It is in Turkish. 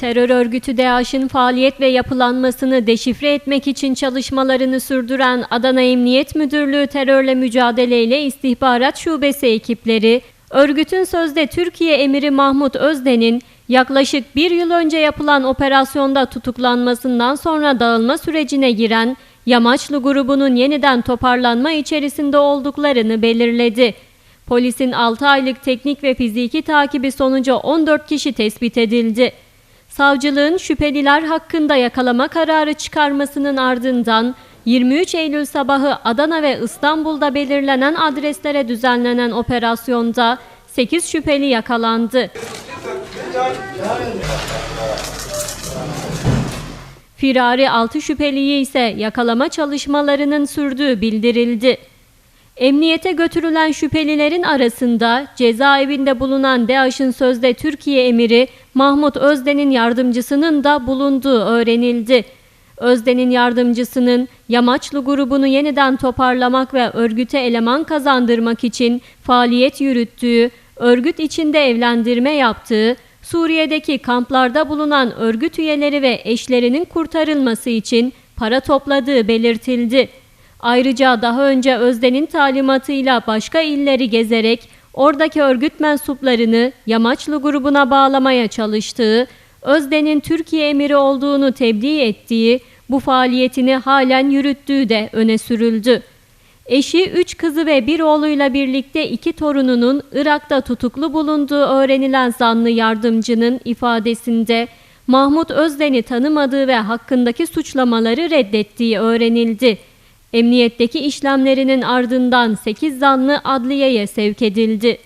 Terör örgütü DAEŞ'in faaliyet ve yapılanmasını deşifre etmek için çalışmalarını sürdüren Adana Emniyet Müdürlüğü Terörle Mücadele ile İstihbarat Şubesi ekipleri, örgütün sözde Türkiye Emiri Mahmut Özden'in yaklaşık bir yıl önce yapılan operasyonda tutuklanmasından sonra dağılma sürecine giren Yamaçlı grubunun yeniden toparlanma içerisinde olduklarını belirledi. Polisin 6 aylık teknik ve fiziki takibi sonucu 14 kişi tespit edildi. Savcılığın şüpheliler hakkında yakalama kararı çıkarmasının ardından 23 Eylül sabahı Adana ve İstanbul'da belirlenen adreslere düzenlenen operasyonda 8 şüpheli yakalandı. Firari 6 şüpheliyi ise yakalama çalışmalarının sürdüğü bildirildi. Emniyete götürülen şüphelilerin arasında cezaevinde bulunan DAEŞ'in sözde Türkiye emiri Mahmut Özden'in yardımcısının da bulunduğu öğrenildi. Özden'in yardımcısının Yamaçlı grubunu yeniden toparlamak ve örgüte eleman kazandırmak için faaliyet yürüttüğü, örgüt içinde evlendirme yaptığı, Suriye'deki kamplarda bulunan örgüt üyeleri ve eşlerinin kurtarılması için para topladığı belirtildi. Ayrıca daha önce Özden'in talimatıyla başka illeri gezerek oradaki örgüt mensuplarını Yamaçlı grubuna bağlamaya çalıştığı, Özden'in Türkiye emiri olduğunu tebliğ ettiği, bu faaliyetini halen yürüttüğü de öne sürüldü. Eşi, üç kızı ve bir oğluyla birlikte iki torununun Irak'ta tutuklu bulunduğu öğrenilen zanlı yardımcının ifadesinde Mahmut Özden'i tanımadığı ve hakkındaki suçlamaları reddettiği öğrenildi. Emniyetteki işlemlerinin ardından 8 zanlı adliyeye sevk edildi.